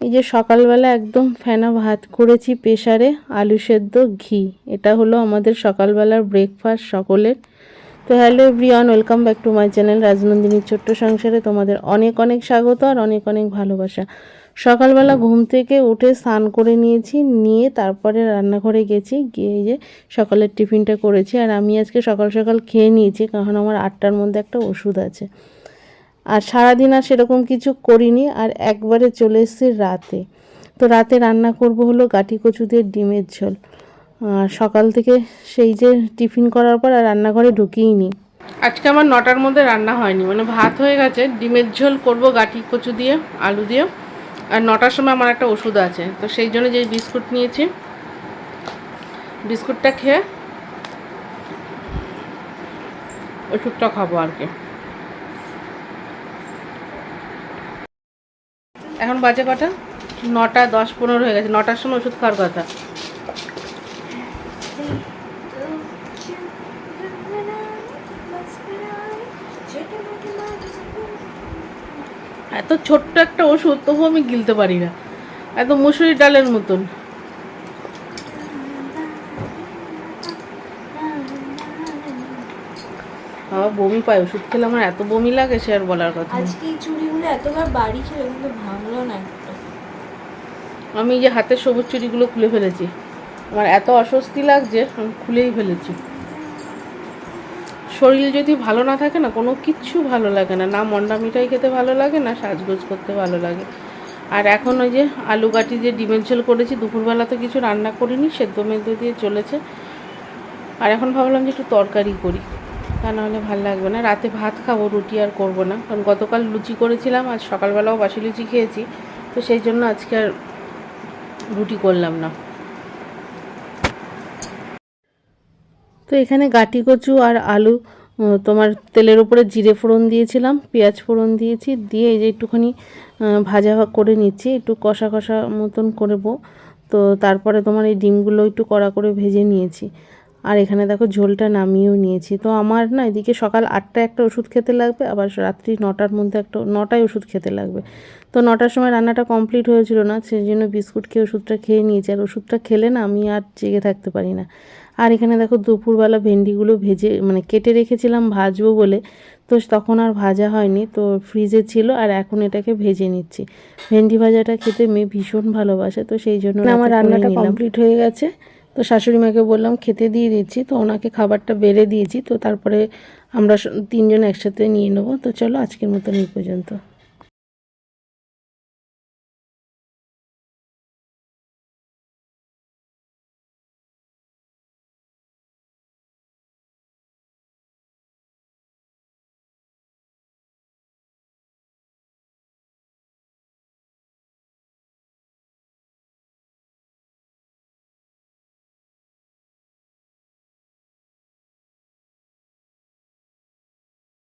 এই যে সকালবেলা একদম ফেনা ভাত করেছি প্রেসারে আলু সেদ্ধ ঘি। এটা হলো আমাদের সকালবেলার ব্রেকফাস্ট সকলের। তো hello everyone, welcome back to my channel রাজনন্দিনীর ছোট্ট সংসারে। তোমাদের অনেক অনেক স্বাগত আর অনেক অনেক ভালোবাসা। সকালবেলা ঘুম থেকে উঠে স্নান করে নিয়েছি, নিয়ে তারপরে রান্নাঘরে গেছি, গিয়ে যে সকালের টিফিনটা করেছি। আর আমি আজকে সকাল সকাল খেয়ে নিয়েছি, কারণ আমার আটটার মধ্যে একটা ওষুধ আছে। আর সারাদিন আর সেরকম কিছু করিনি, আর একবারে চলে এসেছি রাতে। তো রাতে রান্না করব হলো গাটি কচু দিয়ে ডিমের ঝোল। আর সকাল থেকে সেই যে টিফিন করার পর আর রান্নাঘরে ঢুকিই নি। আজকে আমার নটার মধ্যে রান্না হয়নি মানে ভাত হয়ে গেছে। ডিমের ঝোল করব গাটি কচু দিয়ে, আলু দিয়ে। আর নটার সময় আমার একটা ওষুধ আছে, তো সেই জন্য যে বিস্কুট নিয়েছি, বিস্কুটটা খেয়ে ওষুধটা খাব আর কি। এখন বাজে কটা? নটা দশ পনেরো হয়ে গেছে। নটার সময় ওষুধ খাওয়ার কথা। এত ছোট্ট একটা ওষুধ, তবুও আমি গিলতে পারি না। এত মুসুরি ডালের মতন। বাবা বমি পায় ওষুধ খেলে আমার এত বমি লাগে সে আর বলার কথা। আজকে এই চুড়িগুলো এতবার বাড়ি ছিল কিন্তু ভাঙলো না আমি যে হাতের সবুজ চুড়িগুলো খুলে ফেলেছি আমার এত অস্বস্তি লাগছে আমি খুলেই ফেলেছি। শরীর যদি ভালো না থাকে না কোনো কিচ্ছু ভালো লাগে না না মন্ডা মিঠাই খেতে ভালো লাগে না সাজগোজ করতে ভালো লাগে। আর এখন ওই যে আলু গাটি যে ডিমের ঝোল করেছি দুপুরবেলা তো কিছু রান্না করিনি সেদ্ধ মেদ্ধ দিয়ে চলেছে। আর এখন ভাবলাম যে একটু তরকারি করি। তা নাহলে ভালো লাগবে না। রাতে ভাত খাব, রুটি আর করব না। কারণ গতকাল লুচি করেছিলাম, আজ সকালবেলাও বাসি লুচি খেয়েছি। তো সেই জন্য আজকে আর রুটি করলাম না। তো এখানে গাটি কচু আর আলু তোমার তেলের উপরে জিরে ফোড়ন দিয়েছিলাম, পেঁয়াজ ফোড়ন দিয়েছি, দিয়ে এই যে একটুখানি ভাজা করে নিচ্ছি, একটু কষা কষা মতন করব তো তারপরে তোমার এই ডিমগুলো একটু কড়া করে ভেজে নিয়েছি। আর এখানে দেখো ঝোলটা নামিয়েও নিয়েছি। তো আমার না এদিকে সকাল আটটায় একটা ওষুধ খেতে লাগবে আবার রাত্রি নটার মধ্যে একটা নটায় ওষুধ খেতে লাগবে। তো নটার সময় রান্নাটা কমপ্লিট হয়েছিল না সেই জন্য বিস্কুট খেয়ে ওষুধটা খেয়ে নিয়েছি। আর ওষুধটা খেলে না আমি আর জেগে থাকতে পারি না। আর এখানে দেখো দুপুরবেলা ভেন্ডিগুলো ভেজে মানে কেটে রেখেছিলাম ভাজবো বলে তো তখন আর ভাজা হয়নি তো ফ্রিজে ছিল আর এখন এটাকে ভেজে নিচ্ছি। ভেন্ডি ভাজাটা খেতে মেয়ে ভীষণ ভালোবাসে তো সেই জন্য আমার রান্নাটা কমপ্লিট হয়ে গেছে। তো শাশুড়ি মাকে বললাম, খেতে দিয়ে দিচ্ছি। তো ওনাকে খাবারটা বেড়ে দিয়েছি, তো তারপরে আমরা তিনজন একসাথে নিয়ে নেব। তো চলো আজকের মতন এই পর্যন্ত।